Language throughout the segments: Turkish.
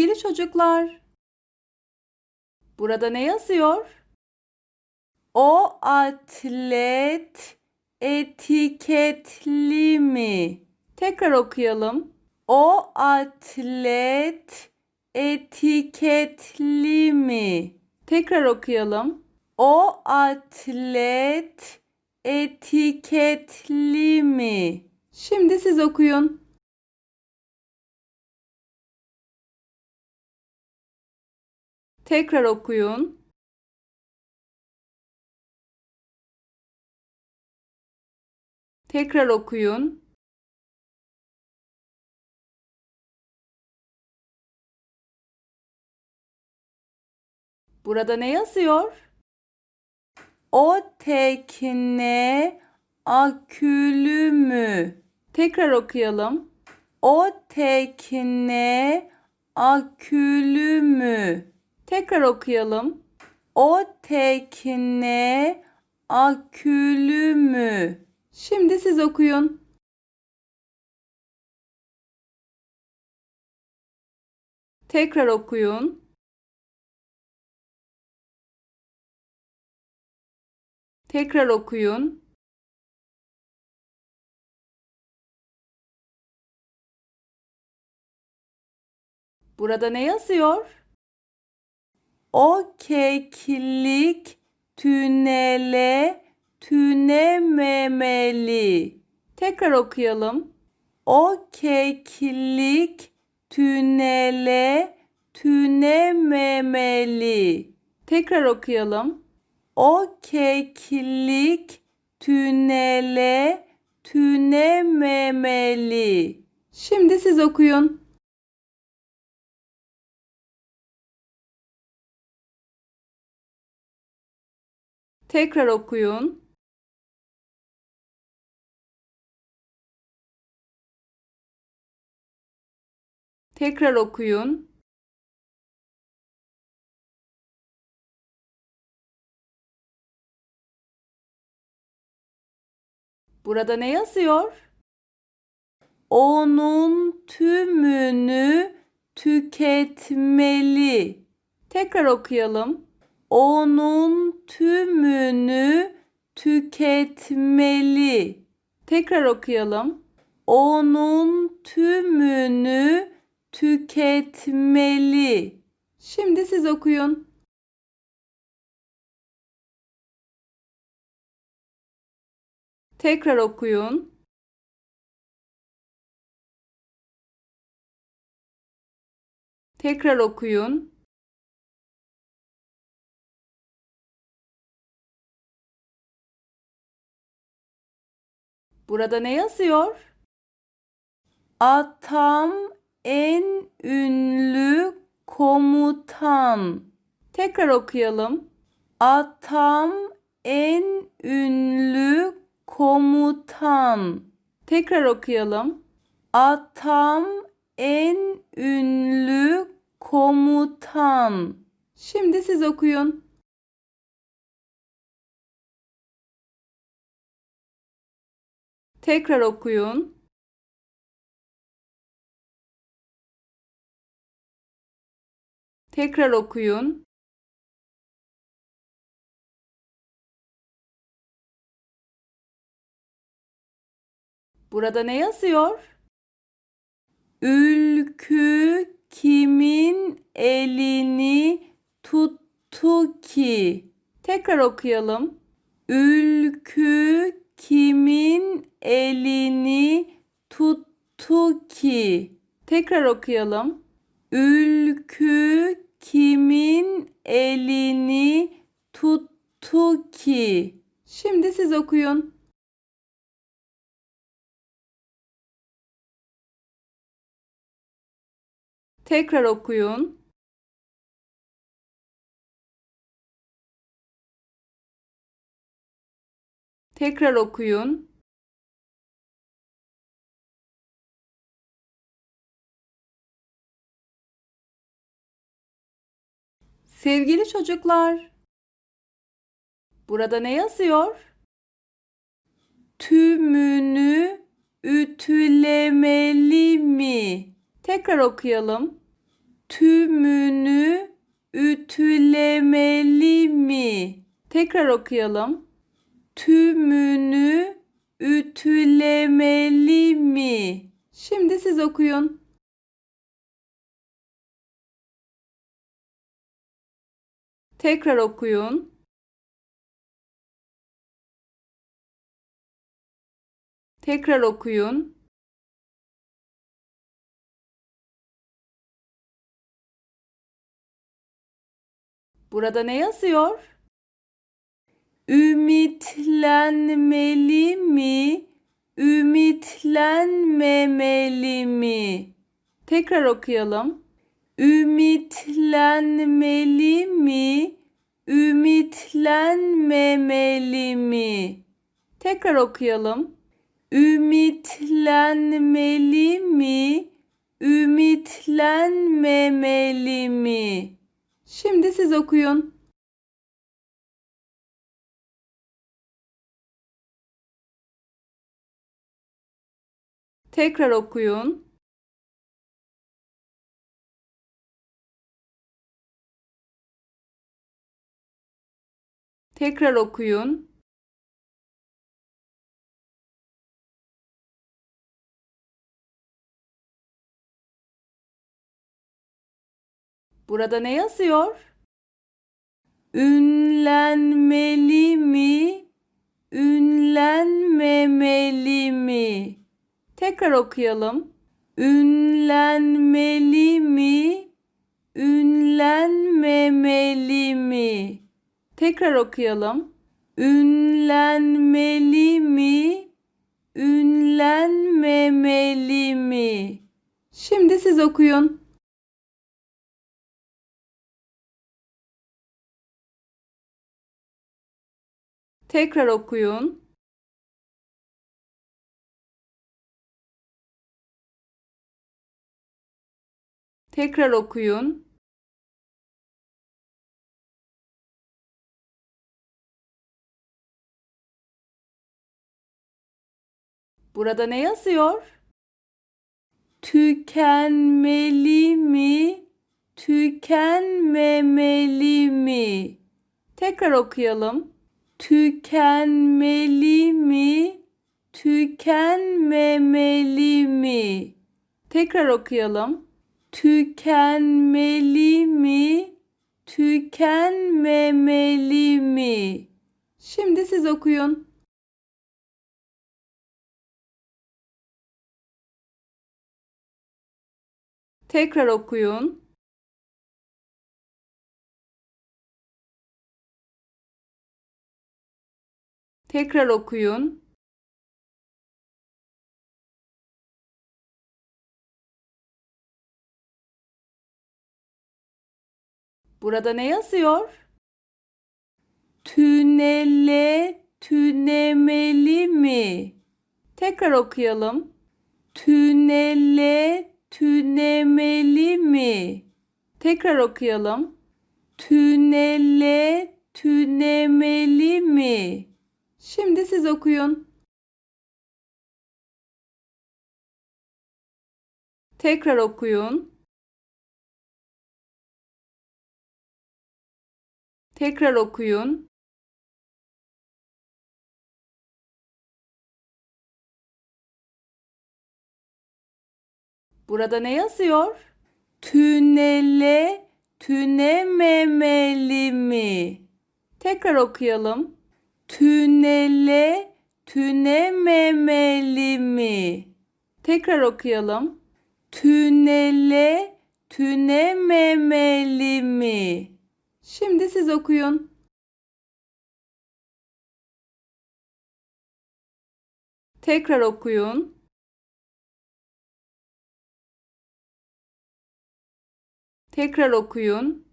Sevgili çocuklar, burada ne yazıyor? O atlet etiketli mi? Tekrar okuyalım. O atlet etiketli mi? Tekrar okuyalım. O atlet etiketli mi? Şimdi siz okuyun. Tekrar okuyun. Tekrar okuyun. Burada ne yazıyor? O tekne akülü mü? Tekrar okuyalım. O tekne akülü mü? Tekrar okuyalım. O tekne akülü mü? Şimdi siz okuyun. Tekrar okuyun. Tekrar okuyun. Burada ne yazıyor? O keklik tünele tünememeli. Tekrar okuyalım. O keklik tünele tünememeli. Tekrar okuyalım. O keklik tünele tünememeli. Şimdi siz okuyun. Tekrar okuyun. Tekrar okuyun. Burada ne yazıyor? Onun tümünü tüketmeli. Tekrar okuyalım. Onun tümünü tüketmeli. Tekrar okuyalım. Onun tümünü tüketmeli. Şimdi siz okuyun. Tekrar okuyun. Tekrar okuyun. Burada ne yazıyor? Atam en ünlü komutan. Tekrar okuyalım. Atam en ünlü komutan. Tekrar okuyalım. Atam en ünlü komutan. Şimdi siz okuyun. Tekrar okuyun. Tekrar okuyun. Burada ne yazıyor? Ülkü kimin elini tuttu ki? Tekrar okuyalım. Ülkü kimin elini tuttu ki? Tekrar okuyalım. Ülkü kimin elini tuttu ki? Şimdi siz okuyun. Tekrar okuyun. Tekrar okuyun. Sevgili çocuklar, burada ne yazıyor? Tümünü ütülemeli mi? Tekrar okuyalım. tümünü ütülemeli mi? Tekrar okuyalım. Tümünü ütülemeli mi? Şimdi siz okuyun. Tekrar okuyun. Tekrar okuyun. Burada ne yazıyor? Ümitlenmeli mi? Ümitlenmemeli mi? Tekrar okuyalım. Ümitlenmeli mi? Ümitlenmemeli mi? Tekrar okuyalım. Ümitlenmeli mi? Ümitlenmemeli mi? Şimdi siz okuyun. Tekrar okuyun. Tekrar okuyun. Burada ne yazıyor? Ünlenmeli mi? Ünlenmemeli mi? Tekrar okuyalım. Ünlenmeli mi? Ünlenmemeli mi? Tekrar okuyalım. Ünlenmeli mi? Ünlenmemeli mi? Şimdi siz okuyun. Tekrar okuyun. Tekrar okuyun. Burada ne yazıyor? Tükenmeli mi? Tükenmemeli mi? Tekrar okuyalım. Tükenmeli mi? Tükenmemeli mi? Tekrar okuyalım. Tükenmeli mi? Tükenmemeli mi? Şimdi siz okuyun. Tekrar okuyun. Tekrar okuyun. Burada ne yazıyor? Tünele tünemeli mi? Tekrar okuyalım. Tünele tünemeli mi? Tekrar okuyalım. Tünele tünemeli mi? Şimdi siz okuyun. Tekrar okuyun. Tekrar okuyun. Burada ne yazıyor? Tünele tünememeli mi? Tekrar okuyalım. Tünele tünememeli mi? Tekrar okuyalım. Tünele tünememeli mi? Şimdi siz okuyun. Tekrar okuyun. Tekrar okuyun.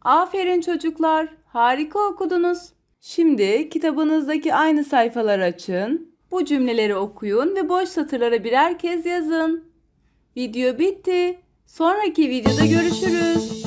Aferin çocuklar. Harika okudunuz. Şimdi kitabınızdaki aynı sayfaları açın. Bu cümleleri okuyun ve boş satırlara birer kez yazın. Video bitti. Sonraki videoda görüşürüz.